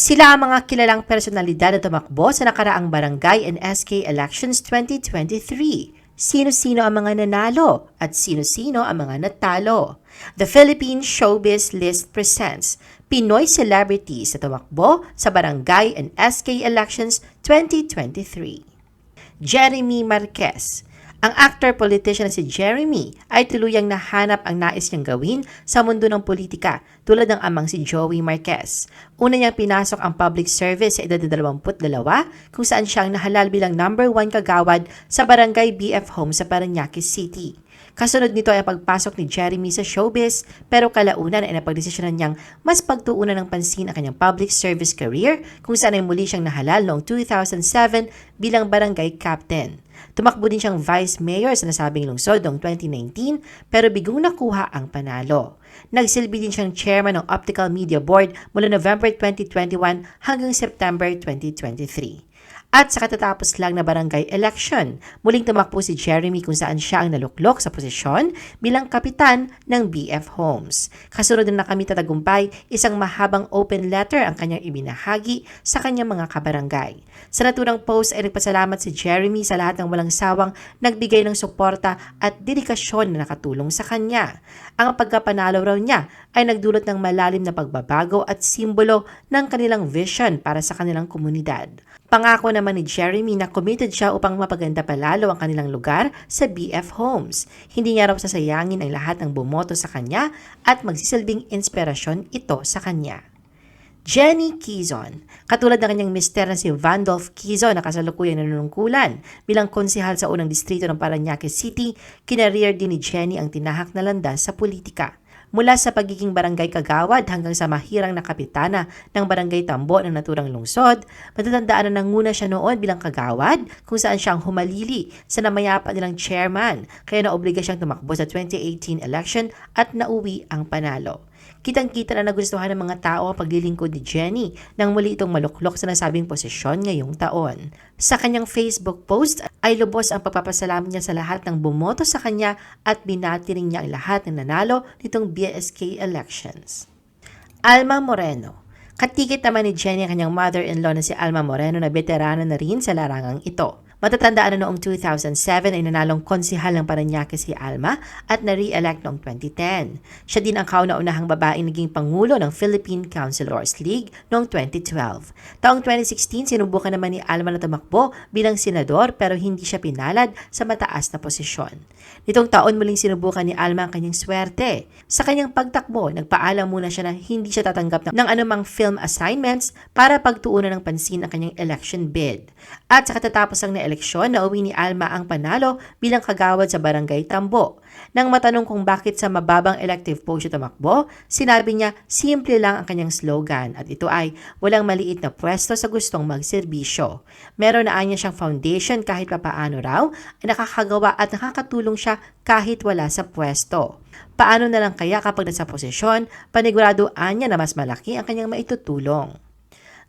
Sila ang mga kilalang personalidad na tumakbo sa nakaraang barangay and SK elections 2023. Sino-sino ang mga nanalo at sino-sino ang mga natalo. The Philippine Showbiz List presents Pinoy celebrities na tumakbo sa barangay and SK elections 2023. Jeremy Marquez. Ang actor-politician na si Jeremy ay tuluyang nahanap ang nais niyang gawin sa mundo ng politika tulad ng amang si Joey Marquez. Una niyang pinasok ang public service sa edad na 22 kung saan siyang nahalal bilang number 1 kagawad sa barangay BF Home sa Paranaque City. Kasunod nito ay pagpasok ni Jeremy sa showbiz pero kalaunan ay napagdesisyonan niyang mas pagtuunan ng pansin ang kanyang public service career kung saan ay muli siyang nahalal noong 2007 bilang barangay captain. Tumakbo din siyang vice mayor sa nasabing lungsod noong 2019 pero bigong nakuha ang panalo. Nagsilbi din siyang chairman ng Optical Media Board mula November 2021 hanggang September 2023. At sa katatapos lang na barangay election, muling tumakbo si Jeremy kung saan siya ang naluklok sa posisyon bilang kapitan ng BF Homes. Kasunod na kami tatagumpay, isang mahabang open letter ang kanyang ibinahagi sa kanyang mga kabarangay. Sa naturang post ay nagpasalamat si Jeremy sa lahat ng walang sawang nagbigay ng suporta at dedikasyon na nakatulong sa kanya. Ang pagkapanalo raw niya ay nagdulot ng malalim na pagbabago at simbolo ng kanilang vision para sa kanilang komunidad. Pangako naman ni Jeremy na committed siya upang mapaganda palalo ang kanilang lugar sa BF Homes. Hindi niya raw sasayangin ang lahat ng bumoto sa kanya at magsisilbing inspirasyon ito sa kanya. Jenny Quizon. Katulad ng kanyang mister na si Vandolph Quizon na kasalukuyang nanunungkulan bilang konsehal sa unang distrito ng Paranaque City, kinareer din ni Jenny ang tinahak na landas sa politika. Mula sa pagiging barangay kagawad hanggang sa mahirang na kapitana ng barangay Tambo ng naturang lungsod, matatandaan na nanguna siya noon bilang kagawad kung saan siyang humalili sa namayapa nilang chairman kaya naobliga siyang tumakbo sa 2018 election at nauwi ang panalo. Kitang-kita na nagustuhan ng mga tao ang paglilingkod ni Jenny nang muli itong maluklok sa nasabing posisyon ngayong taon. Sa kanyang Facebook post ay lubos ang pagpapasalamat niya sa lahat ng bumoto sa kanya at binati rin niya ang lahat ng nanalo nitong BSK elections. Alma Moreno Katikit naman ni Jenny ang kanyang mother-in-law na si Alma Moreno na veterano na rin sa larangang ito. Matatandaan na noong 2007 ay nanalong konsihal ng Paranaque si Alma at na-re-elect noong 2010. Siya din ang kauna-unahang babaeng naging pangulo ng Philippine Councilors League noong 2012. Taong 2016, sinubukan naman ni Alma na tumakbo bilang senador pero hindi siya pinalad sa mataas na posisyon. Nitong taon muling sinubukan ni Alma ang kanyang swerte. Sa kanyang pagtakbo, nagpaalam muna siya na hindi siya tatanggap ng anumang film assignments para pagtuunan ng pansin ang kanyang election bid. At sa katatapos ang eleksyon, nauwi ni Alma ang panalo bilang kagawad sa Barangay Tambo. Nang matanong kung bakit sa mababang elective post siya tumakbo, sinabi niya simple lang ang kanyang slogan at ito ay walang maliit na pwesto sa gustong magserbisyo. Meron na anya siyang foundation kahit papaano raw ay nakakagawa at nakakatulong siya kahit wala sa pwesto. Paano na lang kaya kapag nasa posisyon, panigurado anya na mas malaki ang kanyang maitutulong.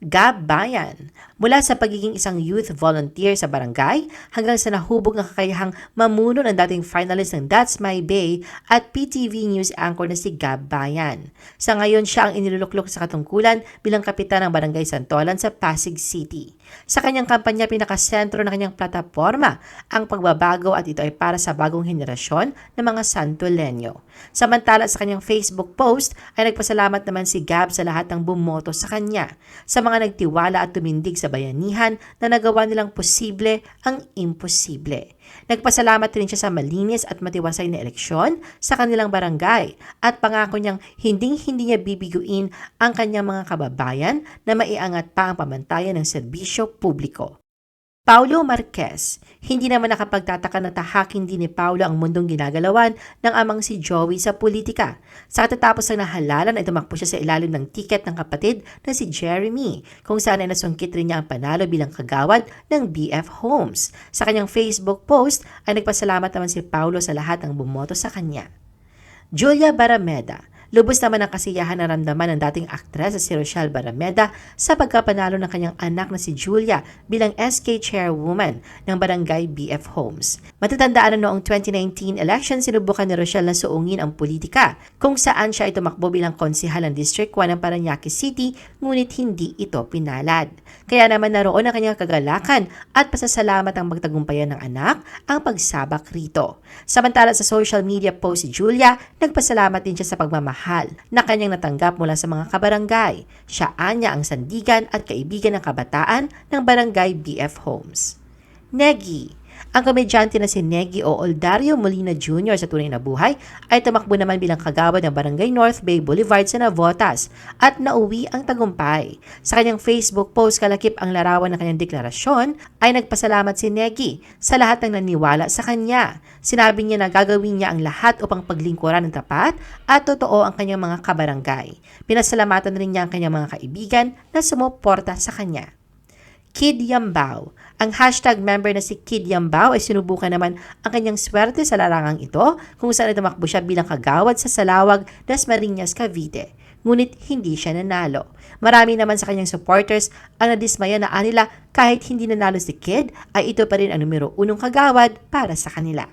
Gab Bayan. Mula sa pagiging isang youth volunteer sa barangay hanggang sa nahubog ng kakayahang mamuno ng dating finalist ng That's My Bay at PTV News anchor na si Gab Bayan. Sa ngayon siya ang iniluluklok sa katungkulan bilang kapitan ng Barangay Santolan sa Pasig City. Sa kanyang kampanya, pinakasentro ng kanyang plataforma ang pagbabago at ito ay para sa bagong henerasyon ng mga Santolenyo. Samantala sa kanyang Facebook post ay nagpasalamat naman si Gab sa lahat ng bumoto sa kanya, sa mga nagtiwala at tumindig sa bayanihan na nagawa nilang posible ang imposible. Nagpasalamat rin siya sa malinis at matiwasay na eleksyon sa kanilang barangay at pangako niyang hinding-hindi niya bibiguin ang kanyang mga kababayan na maiangat pa ang pamantayan ng serbisyo publiko. Paulo Marquez, hindi naman nakapagtataka na tahakin din ni Paulo ang mundong ginagalawan ng amang si Joey sa politika. Sa katatapos ng nahalalan ay tumakbo siya sa ilalim ng tiket ng kapatid na si Jeremy, kung saan ay nasungkit rin niya ang panalo bilang kagawad ng BF Homes. Sa kanyang Facebook post ay nagpasalamat naman si Paulo sa lahat ng bumoto sa kanya. Julia Barameda, Lubos naman ang kasiyahan na ramdaman ng dating aktres si Rochelle Barameda sa pagkapanalo ng kanyang anak na si Julia bilang SK chairwoman ng Barangay BF Homes. Matatandaan na noong 2019 election sinubukan ni Rochelle na suungin ang politika kung saan siya ay tumakbo bilang konsihal ng District 1 ng Paranaque City ngunit hindi ito pinalad. Kaya naman naroon ang kanyang kagalakan at pasasalamat ang magtagumpayan ng anak ang pagsabak rito. Samantala sa social media post si Julia, nagpasalamat din siya sa pagmamahal na kanyang natanggap mula sa mga kabarangay. Siya anya ang sandigan at kaibigan ng kabataan ng Barangay BF Homes. Negi ang komedyante na si Negi o Oldario Molina Jr. sa tunay na buhay ay tumakbo naman bilang kagawad ng Barangay North Bay Boulevard sa Navotas at nauwi ang tagumpay. Sa kanyang Facebook post kalakip ang larawan ng kanyang deklarasyon ay nagpasalamat si Negi sa lahat ng naniwala sa kanya. Sinabi niya na gagawin niya ang lahat upang paglingkuran ng tapat at totoo ang kanyang mga kabarangay. Pinasalamatan rin niya ang kanyang mga kaibigan na sumuporta sa kanya. Kid Yambao. Ang hashtag member na si Kid Yambao ay sinubukan naman ang kanyang swerte sa larangang ito kung saan tumakbo siya bilang kagawad sa Salawag, Dasmariñas, Cavite. Ngunit hindi siya nanalo. Marami naman sa kanyang supporters ang nadismaya na anila kahit hindi nanalo si Kid ay ito pa rin ang numero unong kagawad para sa kanila.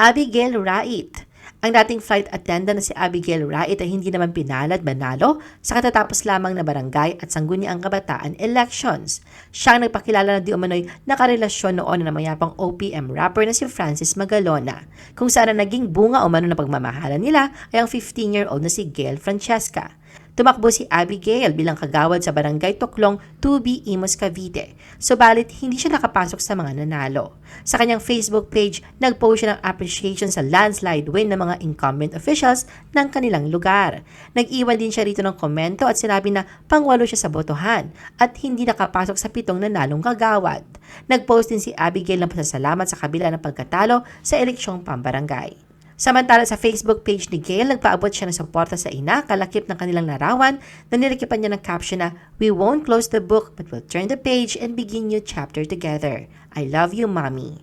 Abigail Rait ang dating flight attendant na si Abigail Rait ay hindi naman pinalad manalo sa katatapos lamang na barangay at sangguniang kabataan elections. Siya ang nagpakilala na di umano'y nakarelasyon noon na mayapang OPM rapper na si Francis Magalona, kung saan ang naging bunga umano na pagmamahalan nila ay ang 15-year-old na si Gail Francesca. Tumakbo si Abigail bilang kagawad sa Barangay Toklong, 2B, Imos, Cavite. Subalit, hindi siya nakapasok sa mga nanalo. Sa kanyang Facebook page, nag-post siya ng appreciation sa landslide win ng mga incumbent officials ng kanilang lugar. Nag-iwan din siya rito ng komento at sinabi na pangwalo siya sa botohan at hindi nakapasok sa pitong nanalong kagawad. Nag-post din si Abigail ng pasasalamat sa kabila ng pagkatalo sa eleksyong pambarangay. Samantala sa Facebook page ni Gail, nagpaabot siya ng suporta sa ina kalakip ng kanilang larawan na nilikipan niya ng caption na, We won't close the book but we'll turn the page and begin new chapter together. I love you, Mommy.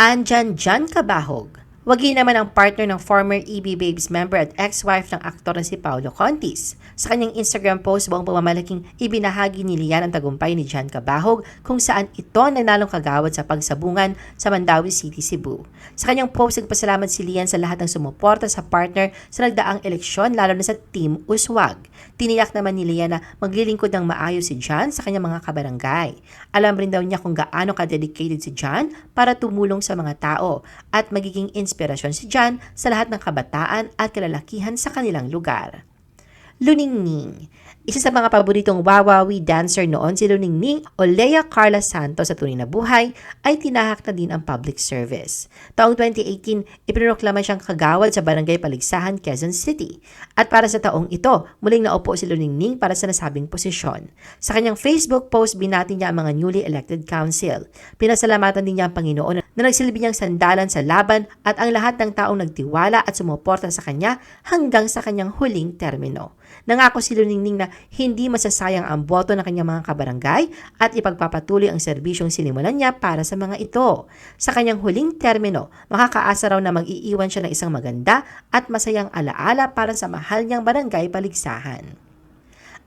Anjan Jan Kabahog Wagi naman ang partner ng former EB Babes member at ex-wife ng aktor na si Paolo Contis. Sa kanyang Instagram post buong pamamalaking ibinahagi ni Lian ang tagumpay ni Jan Kabahog kung saan ito nanalong kagawad sa pagsabungan sa Mandawi City, Cebu. Sa kanyang post, nagpasalamat si Lian sa lahat ng sumuporta sa partner sa nagdaang eleksyon lalo na sa Team Uswag. Tiniyak naman ni Lian na maglilingkod ng maayos si Jan sa kanyang mga kabarangay. Alam rin daw niya kung gaano ka-dedicated si Jan para tumulong sa mga tao at magiging inspirasyon si Jan sa lahat ng kabataan at kalalakihan sa kanilang lugar. Luningning. Isa sa mga paboritong wawawi dancer noon si Luningning o Lea Carla Santos sa tunay na buhay ay tinahak na din ang public service. Taong 2018, ipinoklama siyang kagawad sa Barangay Paligsahan, Quezon City. At para sa taong ito, muling naupo si Luningning para sa nasabing posisyon. Sa kanyang Facebook post, binati niya ang mga newly elected council. Pinasalamatan din niya ang Panginoon na nagsilbi niyang sandalan sa laban at ang lahat ng taong nagtiwala at sumuporta sa kanya hanggang sa kanyang huling termino. Nangako si Luningning na hindi masasayang ang boto ng kanyang mga kabarangay at ipagpapatuloy ang serbisyong sinimulan niya para sa mga ito. Sa kanyang huling termino, makakaasa raw na mag-iiwan siya ng isang maganda at masayang alaala para sa mahal niyang barangay paligsahan.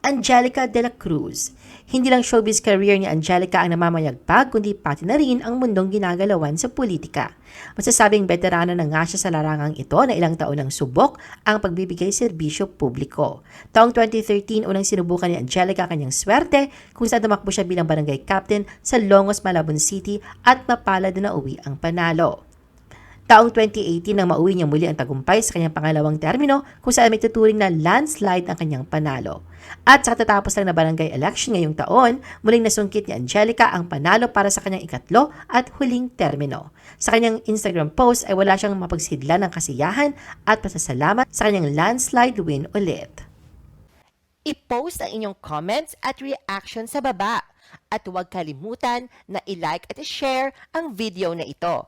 Angelica de la Cruz. Hindi lang showbiz career ni Angelica ang namamayagpag, kundi pati na rin ang mundong ginagalawan sa politika. Masasabing veterana na nga siya sa larangang ito na ilang taon ng subok ang pagbibigay serbisyo publiko. Taong 2013, unang sinubukan ni Angelica kanyang swerte kung saan tumakbo siya bilang barangay captain sa Longos, Malabon City at mapalad na uwi ang panalo. Taong 2018 nang mauwi niya muli ang tagumpay sa kanyang pangalawang termino kung saan may tuturing na landslide ang kanyang panalo. At sa katatapos lang na barangay election ngayong taon, muling nasungkit ni Angelica ang panalo para sa kanyang ikatlo at huling termino. Sa kanyang Instagram post ay wala siyang mapagsidlan ng kasiyahan at pasasalamat sa kanyang landslide win ulit. I-post ang inyong comments at reaction sa baba. At huwag kalimutan na i-like at i-share ang video na ito.